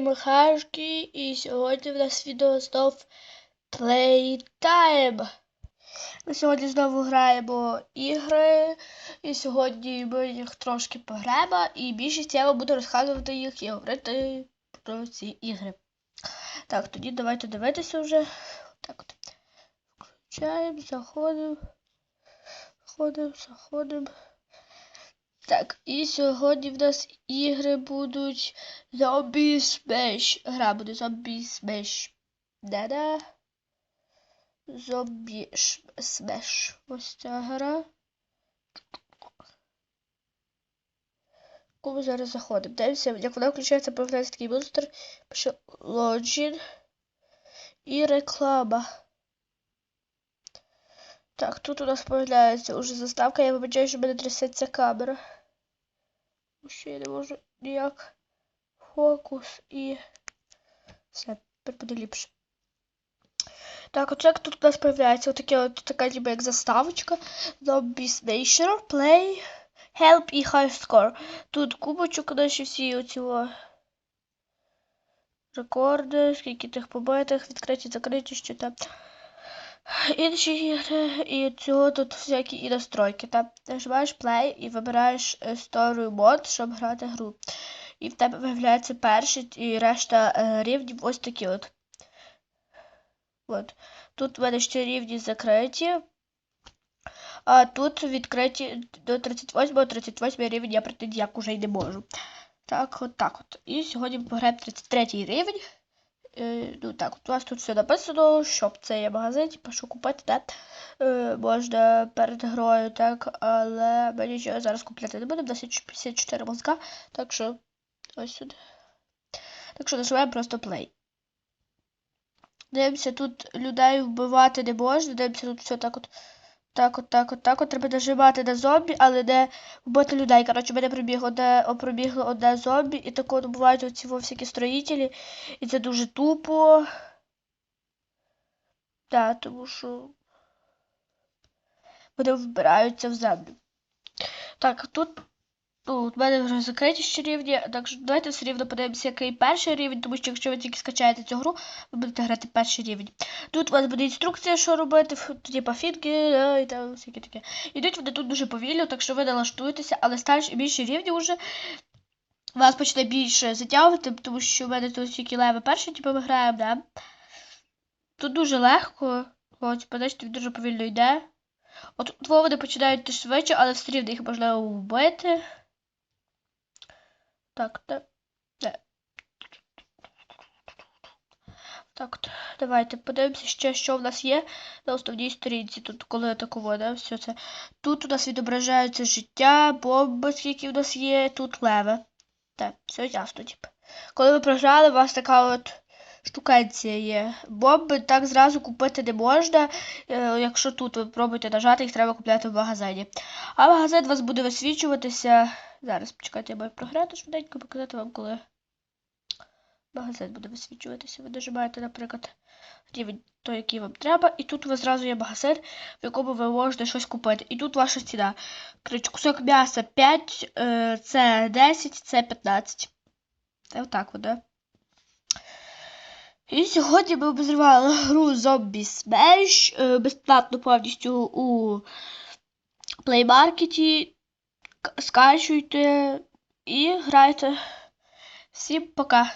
Михашки, і сьогодні в нас відео знов Playtime. Ми сьогодні знову граємо ігри, і сьогодні ми їх трошки пограємо, і більшість я вам буду розказувати їх і говорити про ці ігри. Так, тоді давайте дивитися вже. Так от. Включаємо, заходимо. Заходимо, заходимо. Так, і сьогодні в нас ігри будуть Zombie Smash. Гра буде Zombie Smash. Да-да. Zombie Smash. Ось ця гра. Кому зараз заходимо? Дивимося, як вона включається, появляється такий монстр. Пише Login і реклама. Так, тут у нас появляється уже заставка. Я вибачаю, що мене трясеться камера. Ще я не можу ніяк. Фокус і все, тепер буде ліпше. Так, от як тут у нас появляється отаке от така ніби як заставочка. Zombies Nation, Play, Help і High Score. Тут кубочок наші всі оці рекорди, скільки тих побитих, відкриті, закриті, що там. Інші ігри і цього тут всякі і настройки. Там нажимаєш play і вибираєш е, Story Mode, щоб грати гру. І в тебе виявляється перший і решта е, рівнів ось такі от. От. Тут в мене ще рівні закриті. А тут відкриті до 38 38 рівень я прийти ніяк уже й не можу. Так, от так от. І сьогодні пограємо 33 рівень. Е, ну так, у вас тут все написано, щоб це є магазин, типу, що купити, да? Е, можна перед грою, так, але ми нічого зараз купляти не будемо, 1054 мозка, так що ось сюди. Так що нажимаємо просто play. Дивимося, тут людей вбивати не можна, дивимося, тут все так от. Так от, так от, так от. Треба доживати на зомбі, але не вбити людей. Коротше, мене прибіг одне, пробігло одне зомбі, і так от бувають оці всякі строїтелі. І це дуже тупо. Так, тому що вони вбираються в землю. Так, тут у мене вже закриті ще рівні, так що давайте все рівно подивимося, який перший рівень, тому що якщо ви тільки скачаєте цю гру, ви будете грати перший рівень. Тут у вас буде інструкція, що робити, типу фінки і там всяке таке. Ідуть вони тут дуже повільно, так що ви налаштуєтеся, але старші більші рівні вже вас почне більше затягувати, тому що в мене тут тільки леви перший, типу ми граємо, да? Тут дуже легко, от, бачите, дуже повільно йде. От вони починають швидше, але все рівно їх можливо вбити. Так, да. Так, давайте подивимося ще, що в нас є на основній сторінці. Тут, коли такого, да, все це. Тут у нас відображається життя, бомби, скільки в нас є, тут леве. Так, все ясно, типу. Коли ви програли, у вас така от штукенція є. Бомби так зразу купити не можна. Е, якщо тут ви пробуєте нажати, їх треба купляти в магазині. А магазин у вас буде висвічуватися. Зараз почекайте, я маю програти швиденько, показати вам, коли магазин буде висвічуватися. Ви нажимаєте, наприклад, рівень той, який вам треба, і тут у вас зразу є магазин, в якому ви можете щось купити. І тут ваша ціна. Коротше, кусок м'яса 5, е, це 10, це 15. Це отак, да? І сьогодні ми обозривали гру Zombie Smash е, безплатно повністю у Market скачуйте і грайте. Всім пока!